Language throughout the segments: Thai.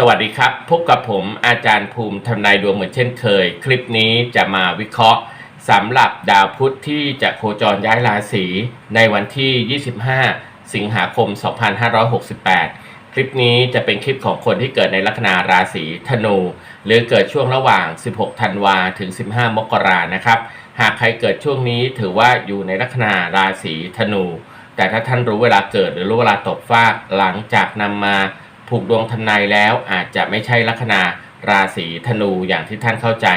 สวัสดีครับ พบกับผมอาจารย์ภูมิทำนายดวงเหมือนเช่นเคย คลิปนี้จะมาวิเคราะห์สำหรับดาวพุธที่จะโคจรย้ายราศีในวันที่ 25 สิงหาคม 2568 คลิปนี้จะเป็นคลิปของคนที่เกิดในลัคนาราศีธนู หรือเกิดช่วงระหว่าง 16 ธันวาถึง 15 มกรานะครับ หากใครเกิดช่วงนี้ถือว่าอยู่ในลัคนาราศีธนู แต่ถ้าท่านรู้เวลาเกิดหรือรู้เวลาตกฟากหลังจากนำมา ผูกดวงทำนายแล้วอาจจะไม่ใช่ลัคนาราศีธนูอย่างที่ท่านเข้าใจ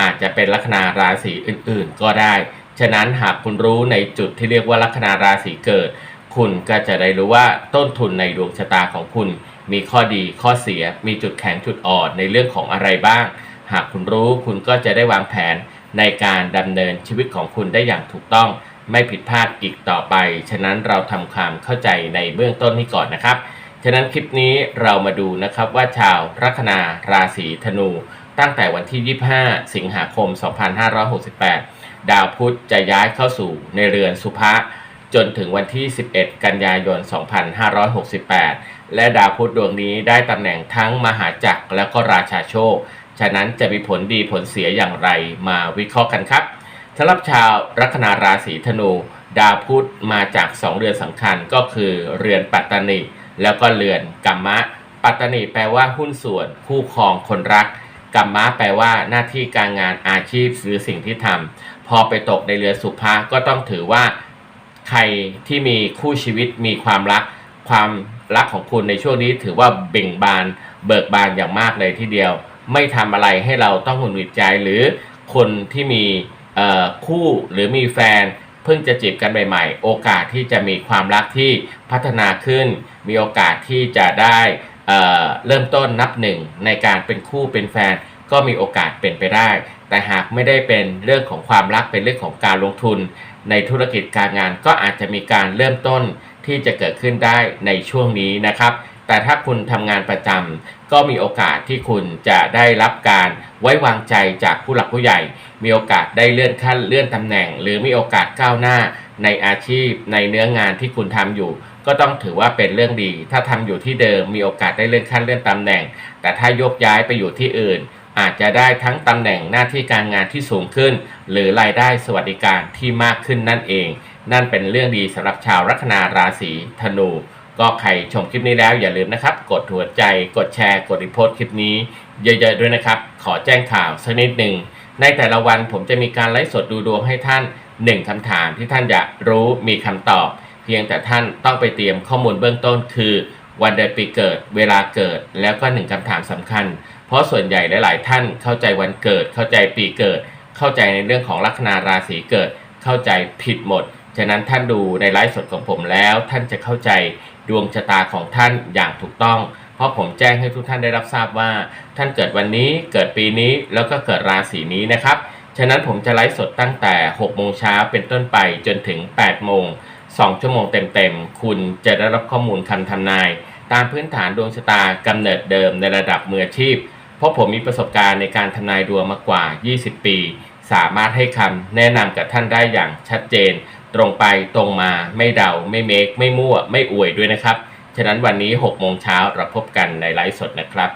อาจจะเป็นลัคนาราศีอื่นๆ ก็ได้ ฉะนั้นหากคุณรู้ในจุดที่เรียกว่าลัคนาราศีเกิด คุณก็จะได้รู้ว่าต้นทุนในดวงชะตาของคุณ มีข้อดีข้อเสีย มีจุดแข็งจุดอ่อนในเรื่องของอะไรบ้าง หากคุณรู้คุณก็จะได้วางแผนในการดำเนินชีวิตของคุณได้อย่างถูกต้อง ไม่ผิดพลาดอีกต่อไป ฉะนั้นเราทำความเข้าใจในเบื้องต้นนี้ก่อนนะครับ ฉะนั้นคลิปนี้เรามาดูนะครับว่าชาวลัคนาราศีธนู ตั้งแต่วันที่ 25 สิงหาคม 2568 ดาวพุธจะย้ายเข้าสู่ในเรือนสุภะจนถึงวันที่ 11 กันยายน 2568 และดาวพุธดวงนี้ได้ตำแหน่งทั้งมหาจักรและก็ราชาโชค ฉะนั้นจะมีผลดีผลเสียอย่างไรมาวิเคราะห์กันครับสำหรับชาวลัคนาราศีธนู ดาวพุธมาจาก 2 เรือนสำคัญก็คือเรือนปัตตานิ แล้วก็เรือนกัมมะ ปัตตนิแปลว่าหุ้นส่วน คู่ครองคนรักกัมมะแปลว่าหน้าที่การงานอาชีพหรือสิ่งที่ทำพอไปตกในเรือสุภะก็ต้องถือว่า ใครที่มีคู่ชีวิตมีความรัก ความรักของคุณในช่วงนี้ถือว่าเบ่งบาน เบิกบานอย่างมากเลยทีเดียว ไม่ทำอะไรให้เราต้องหงุดหงิดใจหรือคนที่มีคู่หรือมีแฟน เพิ่งจะจีบกันใหม่ๆ โอกาสที่จะมีความรักที่พัฒนาขึ้น มีโอกาสที่จะได้เเริ่มต้นนับหนึ่งในการเป็นคู่เป็นแฟน ก็มีโอกาสเป็นไปได้ แต่หากไม่ได้เป็นเรื่องของความรักเป็นเรื่องของการลงทุน ในธุรกิจการงานก็อาจจะมีการเริ่มต้นที่จะเกิดขึ้นได้ในช่วงนี้นะครับ แต่ถ้าคุณทำงานประจำก็มีโอกาสที่คุณจะได้รับการไว้วางใจจากผู้หลักผู้ใหญ่ มีโอกาสได้เลื่อนขั้นเลื่อนตำแหน่ง หรือมีโอกาสก้าวหน้าในอาชีพในเนื้องานที่คุณทำอยู่ ก็ต้องถือว่าเป็นเรื่องดี ถ้าทำอยู่ที่เดิมมีโอกาสได้เลื่อนขั้นเลื่อนตำแหน่ง แต่ถ้ายกย้ายไปอยู่ที่อื่น อาจจะได้ทั้งตำแหน่งหน้าที่การงานที่สูงขึ้น หรือรายได้สวัสดิการที่มากขึ้นนั่นเอง นั่นเป็นเรื่องดีสำหรับชาวลัคนาราศีธนู ก็ใครชมคลิปนี้แล้วอย่าลืมนะครับ กดหัวใจกดแชร์ กดรีโพสต์คลิปนี้เยอะๆด้วยนะครับ ขอแจ้งข่าวสักนิดหนึ่งในแต่ละวันผมจะมีการไลฟ์สดดูดวงให้ท่าน 1คำถามที่ท่านอยากรู้มีคำตอบ เพียงแต่ท่านต้องไปเตรียมข้อมูลเบื้องต้น คือวันเดือนปีเกิด เวลาเกิดแล้วก็หนึ่งคำถามสำคัญ เพราะส่วนใหญ่หลาย ๆ ท่านเข้าใจวันเกิด เข้าใจปีเกิด เข้าใจในเรื่องของลัคนาราศีเกิด เข้าใจผิดหมด ฉะนั้นท่านดูในไลฟ์สดของผมแล้วท่านจะเข้าใจ ดวงชะตาของท่านอย่างถูกต้อง เพราะผมแจ้งให้ทุกท่านได้รับทราบว่า ท่านเกิดวันนี้เกิดปีนี้แล้วก็เกิดราศีนี้นะครับ ฉะนั้นผมจะไลฟ์สดตั้งแต่6โมงเช้าเป็นต้นไปจนถึง8โมง2 ชั่วโมงเต็มๆ คุณจะได้รับข้อมูลคำทำนาย ตามพื้นฐานดวงชะตากำเนิดเดิมในระดับมืออาชีพ เพราะผมมีประสบการณ์ในการทำนายดวงมากว่า 20 ปี สามารถให้คำแนะนำกับท่านได้อย่างชัดเจน ตรงไปตรงมาไม่เดาไม่เมค ไม่มั่ว ไม่อวยด้วยนะครับ ฉะนั้นวันนี้6โมงเช้าเราพบกันในไลฟ์สดนะครับ